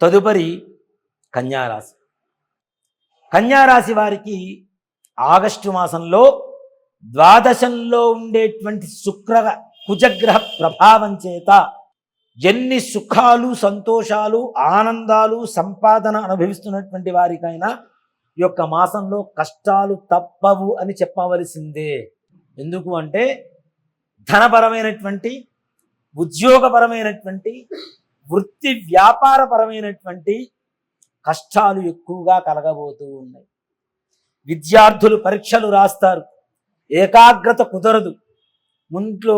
తదుపరి కన్యారాశి. కన్యారాశి వారికి ఆగస్టు మాసంలో ద్వాదశంలో ఉండేటువంటి శుక్ర కుజగ్రహ ప్రభావం చేత ఎన్ని సుఖాలు సంతోషాలు ఆనందాలు సంపాదన అనుభవిస్తున్నటువంటి వారికైనా ఈ యొక్క మాసంలో కష్టాలు తప్పవు అని చెప్పవలసిందే. ఎందుకు అంటే ధనపరమైనటువంటి ఉద్యోగపరమైనటువంటి వృత్తి వ్యాపారపరమైనటువంటి కష్టాలు ఎక్కువగా కలగబోతూ ఉన్నాయి. విద్యార్థులు పరీక్షలు రాస్తారు. ఏకాగ్రత కుదరదు. ముంట్లో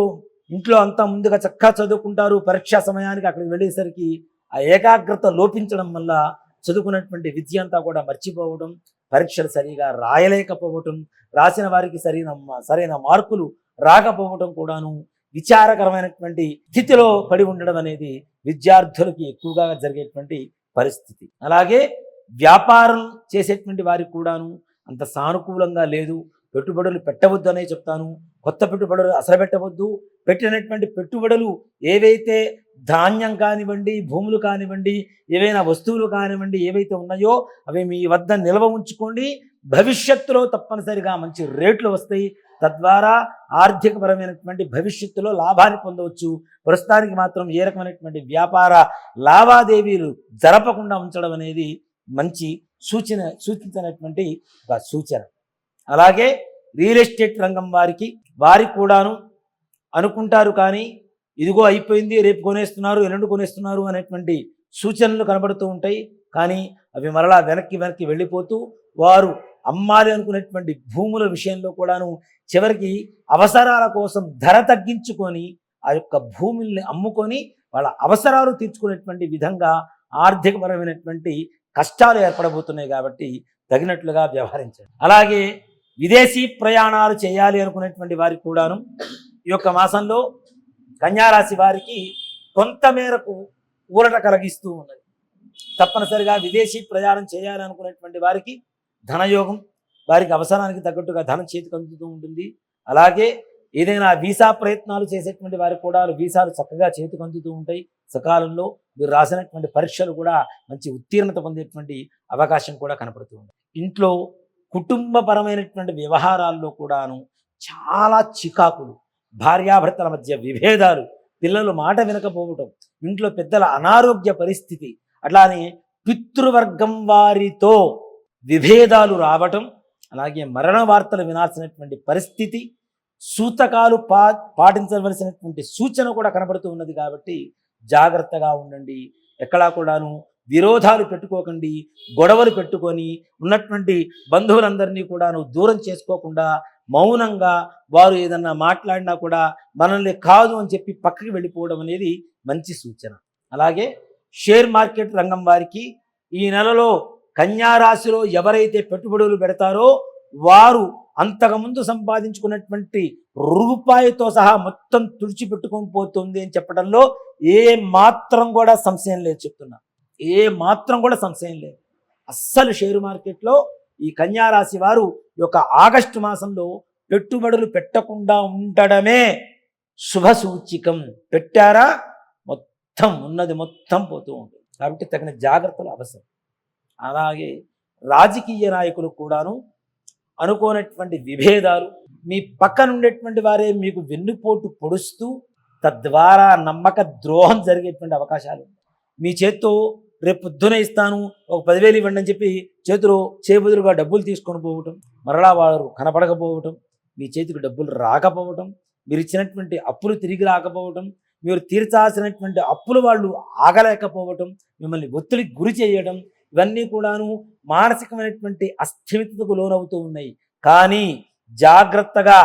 ఇంట్లో అంతా ముందుగా చక్కగా చదువుకుంటారు. పరీక్ష సమయానికి అక్కడికి వెళ్ళేసరికి ఆ ఏకాగ్రత లోపించడం వల్ల చదువుకున్నటువంటి విద్య అంతా కూడా మర్చిపోవడం పరీక్షలు సరిగా రాయలేకపోవటం రాసిన వారికి సరైన సరైన మార్కులు రాకపోవటం కూడాను విచారకరమైనటువంటి స్థితిలో పడి ఉండడం అనేది విద్యార్థులకి ఎక్కువగా జరిగేటువంటి పరిస్థితి. అలాగే వ్యాపారం చేసేటువంటి వారికి కూడాను అంత సానుకూలంగా లేదు. పెట్టుబడులు పెట్టవద్దు అనే చెప్తాను. కొత్త పెట్టుబడులు అసలు పెట్టవద్దు. పెట్టినటువంటి పెట్టుబడులు ఏవైతే ధాన్యం కానివ్వండి భూములు కానివ్వండి ఏవైనా వస్తువులు కానివ్వండి ఏవైతే ఉన్నాయో అవి మీ వద్ద నిల్వ ఉంచుకోండి. భవిష్యత్తులో తప్పనిసరిగా మంచి రేట్లు వస్తాయి. తద్వారా ఆర్థికపరమైనటువంటి భవిష్యత్తులో లాభాన్ని పొందవచ్చు. ప్రస్తుతానికి మాత్రం ఏ రకమైనటువంటి వ్యాపార లావాదేవీలు జరపకుండా ఉంచడం అనేది మంచి సూచన సూచించినటువంటి ఒక సూచన. అలాగే రియల్ ఎస్టేట్ రంగం వారికి వారికి కూడాను అనుకుంటారు కానీ ఇదిగో అయిపోయింది రేపు కొనేస్తున్నారు ఎల్లుండి కొనేస్తున్నారు అనేటువంటి సూచనలు కనబడుతూ ఉంటాయి. కానీ అవి మరలా వెనక్కి వెనక్కి వెళ్ళిపోతూ వారు అమ్మాలి అనుకునేటువంటి భూముల విషయంలో కూడాను చివరికి అవసరాల కోసం ధర తగ్గించుకొని ఆ యొక్క భూముల్ని అమ్ముకొని వాళ్ళ అవసరాలు తీర్చుకునేటువంటి విధంగా ఆర్థికపరమైనటువంటి కష్టాలు ఏర్పడబోతున్నాయి కాబట్టి తగినట్లుగా వ్యవహరించండి. అలాగే విదేశీ ప్రయాణాలు చేయాలి అనుకునేటువంటి వారికి కూడాను ఈ యొక్క మాసంలో కన్యారాశి వారికి కొంత మేరకు ఊరట కలిగిస్తూ ఉన్నది. తప్పనిసరిగా విదేశీ ప్రయాణం చేయాలనుకునేటువంటి వారికి ధనయోగం వారికి అవసరానికి తగ్గట్టుగా ధనం చేతికి అందుతూ ఉంటుంది. అలాగే ఏదైనా వీసా ప్రయత్నాలు చేసేటువంటి వారికి కూడా వీసాలు చక్కగా చేతికి అందుతూ ఉంటాయి. సకాలంలో మీరు రాసినటువంటి పరీక్షలు కూడా మంచి ఉత్తీర్ణత పొందేటువంటి అవకాశం కూడా కనపడుతూ ఉంది. ఇంట్లో కుటుంబపరమైనటువంటి వ్యవహారాల్లో కూడాను చాలా చికాకులు భార్యాభర్తల మధ్య విభేదాలు పిల్లలు మాట వినకపోవటం ఇంట్లో పెద్దల అనారోగ్య పరిస్థితి అట్లానే పితృవర్గం వారితో విభేదాలు రావటం అలాగే మరణ వార్తలు వినాల్సినటువంటి పరిస్థితి సూతకాలు పా పాటించవలసినటువంటి సూచన కూడా కనబడుతూ ఉన్నది కాబట్టి జాగ్రత్తగా ఉండండి. ఎక్కడా కూడాను విరోధాలు పెట్టుకోకండి గొడవలు పెట్టుకొని ఉన్నటువంటి బంధువులందరినీ కూడాను దూరం చేసుకోకుండా మౌనంగా వారు ఏదన్నా మాట్లాడినా కూడా మనల్ని కాదు అని చెప్పి పక్కకి వెళ్ళిపోవడం అనేది మంచి సూచన. అలాగే షేర్ మార్కెట్ రంగం వారికి ఈ నెలలో కన్యారాశిలో ఎవరైతే పెట్టుబడులు పెడతారో వారు అంతకుముందు సంపాదించుకున్నటువంటి రూపాయితో సహా మొత్తం తుడిచిపెట్టుకొని పోతుంది అని చెప్పడంలో ఏ మాత్రం కూడా సంశయం లేదు చెప్తున్నా. ఏ మాత్రం కూడా సంశయం లేదు. అస్సలు షేర్ మార్కెట్లో ఈ కన్యారాశి వారు ఈ యొక్క ఆగస్టు మాసంలో పెట్టుబడులు పెట్టకుండా ఉండడమే శుభ సూచికం. పెట్టారా? మొత్తం ఉన్నది మొత్తం పోతూ ఉంటుంది. కాబట్టి తగిన జాగ్రత్తలు అవసరం. అలాగే రాజకీయ నాయకులు కూడాను అనుకోనటువంటి విభేదాలు మీ పక్కన ఉండేటువంటి వారే మీకు వెన్నుపోటు పొడుస్తూ తద్వారా నమ్మక ద్రోహం జరిగేటువంటి అవకాశాలు. మీ చేత్తో రేపు పొద్దున ఇస్తాను ఒక పదివేలు ఇవ్వండి అని చెప్పి చేతిలో చేబుదులుగా డబ్బులు తీసుకొని పోవటం మరలా వారు కనపడకపోవటం మీ చేతికి డబ్బులు రాకపోవటం మీరు ఇచ్చినటువంటి అప్పులు తిరిగి రాకపోవటం మీరు తీర్చాల్సినటువంటి అప్పులు వాళ్ళు ఆగలేకపోవటం మిమ్మల్ని ఒత్తిడికి గురి చేయడం ఇవన్నీ కూడాను మానసికమైనటువంటి అస్థిమితకు లోనవుతూ ఉన్నాయి. కానీ జాగ్రత్తగా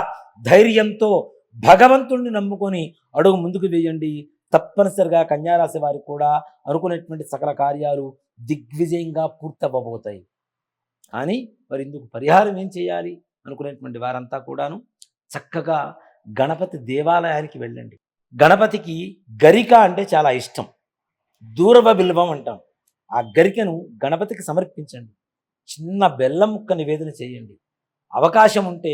ధైర్యంతో భగవంతుణ్ణి నమ్ముకొని అడుగు ముందుకు వేయండి. తప్పనిసరిగా కన్యారాశి వారికి కూడా అనుకునేటువంటి సకల కార్యాలు దిగ్విజయంగా పూర్తవ్వబోతాయి. కానీ మరి ఇందుకు పరిహారం ఏం చేయాలి? అనుకునేటువంటి వారంతా కూడాను చక్కగా గణపతి దేవాలయానికి వెళ్ళండి. గణపతికి గరిక అంటే చాలా ఇష్టం. దూరవ బిల్వం అంటాం. ఆ గరికను గణపతికి సమర్పించండి. చిన్న బెల్లం ముక్క నివేదన చేయండి. అవకాశం ఉంటే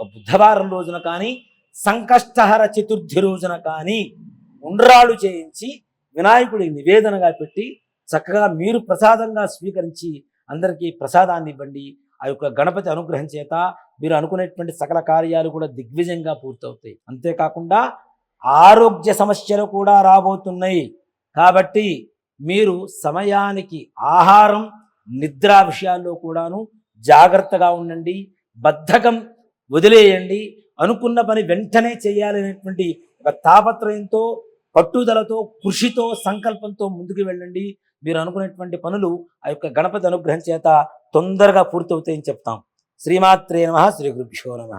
ఒక బుధవారం రోజున కానీ సంకష్టహర చతుర్థి రోజున కానీ ఉండ్రాళ్ళు చేయించి వినాయకుడి నివేదనగా పెట్టి చక్కగా మీరు ప్రసాదంగా స్వీకరించి అందరికీ ప్రసాదాన్ని ఇవ్వండి. ఆ యొక్క గణపతి అనుగ్రహం చేత మీరు అనుకునేటువంటి సకల కార్యాలు కూడా దిగ్విజయంగా పూర్తవుతాయి. అంతేకాకుండా ఆరోగ్య సమస్యలు కూడా రాబోతున్నాయి. కాబట్టి మీరు సమయానికి ఆహారం నిద్ర విషయాల్లో కూడాను జాగ్రత్తగా ఉండండి. బద్ధకం వదిలేయండి. అనుకున్న పని వెంటనే చేయాలనేటువంటి ఒక తాపత్రయంతో పట్టుదలతో కృషితో సంకల్పంతో ముందుకు వెళ్ళండి. మీరు అనుకునేటువంటి పనులు ఆ యొక్క గణపతి అనుగ్రహం చేత తొందరగా పూర్తవుతాయని చెప్తాం. శ్రీమాత్రే నమ శ్రీ గురుభ్యో నమ.